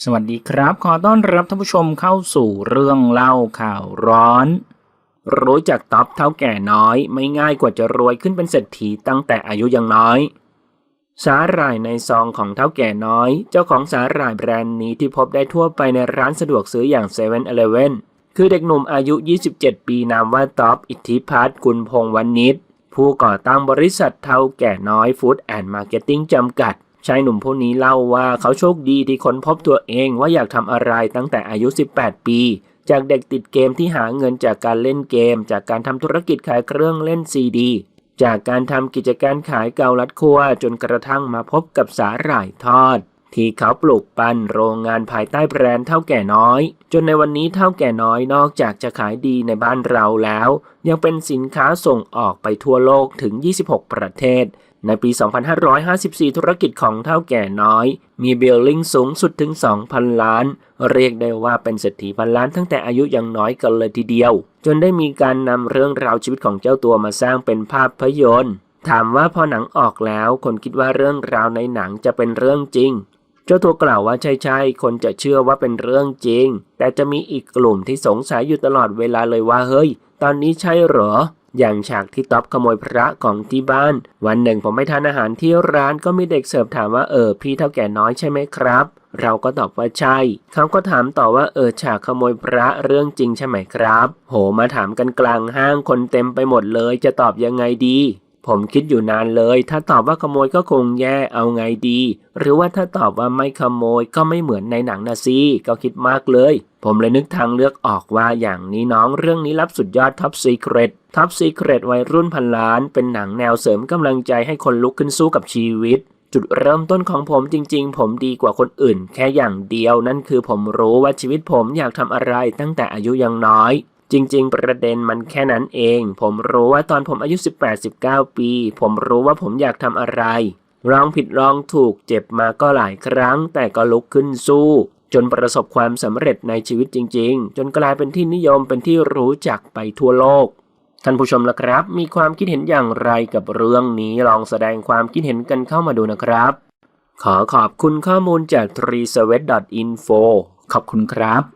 สวัสดีครับ ขอต้อนรับท่านผู้ชมเข้าสู่เรื่องเล่าข่าวร้อน รู้จักท็อปเท่าแก่น้อย ไม่ง่ายกว่าจะรวยขึ้นเป็นเศรษฐีตั้งแต่อายุยังน้อย สาหร่ายในซองของเท่าแก่น้อย เจ้าของสาหร่ายแบรนด์นี้ที่พบได้ทั่วไปในร้านสะดวกซื้ออย่าง7 e เ e ่ e อคือเด็กหนุ่มอายุ 27 ปีนามว่าท็อปอิทธิพัฒน์กุลพงษ์วณิชผู้ก่อตั้งบริษัทเท่าแก่น้อยฟู้ดแอนด์มาร์เก็ตติ้งจำกัด ชายหนุ่มผู้นี้เล่าว่าเขาโชคดีที่ค้นพบตัวเองว่าอยากทำอะไรตั้งแต่อายุ 18 ปี จากเด็กติดเกมที่หาเงินจากการเล่นเกม จากการทำธุรกิจขายเครื่องเล่นซีดี จากการทำกิจการขายเกาลัดครัวจนกระทั่งมาพบกับสาหร่ายทอด ที่เขาปลูกปั้นโรงงานภายใต้แบรนด์เท่าแก่น้อย จนในวันนี้เท่าแก่น้อยนอกจากจะขายดีในบ้านเราแล้ว ยังเป็นสินค้าส่งออกไปทั่วโลกถึง 26 ประเทศ ในปี 2554 ธุรกิจของเท่าแก่น้อย มีเบลลิงสูงสุดถึง 2,000 ล้าน เรียกได้ว่าเป็นเศรษฐีพันล้านตั้งแต่อายุยังน้อยกันเลยทีเดียว จนได้มีการนำเรื่องราวชีวิตของเจ้าตัวมาสร้างเป็นภาพยนตร์ ถามว่าพอหนังออกแล้ว คนคิดว่าเรื่องราวในหนังจะเป็นเรื่องจริง เจ้าตัวกล่าวว่าใช่ใช่ๆคนจะเชื่อว่าเป็นเรื่องจริง แต่จะมีอีกกลุ่มที่สงสัยอยู่ตลอดเวลาเลยว่าเฮ้ย ตอนนี้ใช่เหรอ อย่างฉากที่ต๊อบขโมยพระของที่บ้าน วันหนึ่งผมไปทานอาหารที่ร้านก็มีเด็กเสิร์ฟถามว่าเออพี่เท่าแก่น้อยใช่ไหมครับ เราก็ตอบว่าใช่ เขาก็ถามต่อว่าเออฉากขโมยพระเรื่องจริงใช่ไหมครับ โหมาถามกันกลางห้างคนเต็มไปหมดเลยจะตอบยังไงดี ผมคิดอยู่นานเลย ถ้าตอบว่าขโมยก็คงแย่ เอาไงดี หรือว่าถ้าตอบว่าไม่ขโมยก็ไม่เหมือนในหนังนะสิก็คิดมากเลย ผมเลยนึกทางเลือกออกว่าอย่างนี้น้องเรื่องนี้รับสุดยอดท็อปซีเครตท็อปซีเครตวัยรุ่นพันล้าน เป็นหนังแนวเสริมกำลังใจให้คนลุกขึ้นสู้กับชีวิตจุดเริ่มต้นของผมจริงๆ ผมดีกว่าคนอื่น แค่อย่างเดียวนั่นคือผมรู้ว่าชีวิตผมอยากทำอะไรตั้งแต่อายุยังน้อย จริง ๆ ประเด็นมันแค่นั้นเอง ผมรู้ว่าตอนผมอายุ 18-19 ปี ผมรู้ว่าผมอยากทำอะไรลองผิดลองถูกเจ็บมาก็หลายครั้ง แต่ก็ลุกขึ้นสู้ จนประสบความสำเร็จในชีวิตจริง ๆ จนกลายเป็นที่นิยมเป็นที่รู้จักไปทั่วโลก ท่านผู้ชมล่ะครับ มีความคิดเห็นอย่างไรกับเรื่องนี้ลองแสดงความคิดเห็นกันเข้ามาดูนะครับ ขอขอบคุณข้อมูลจาก t r e e s w e t i n f o ขอบคุณครับ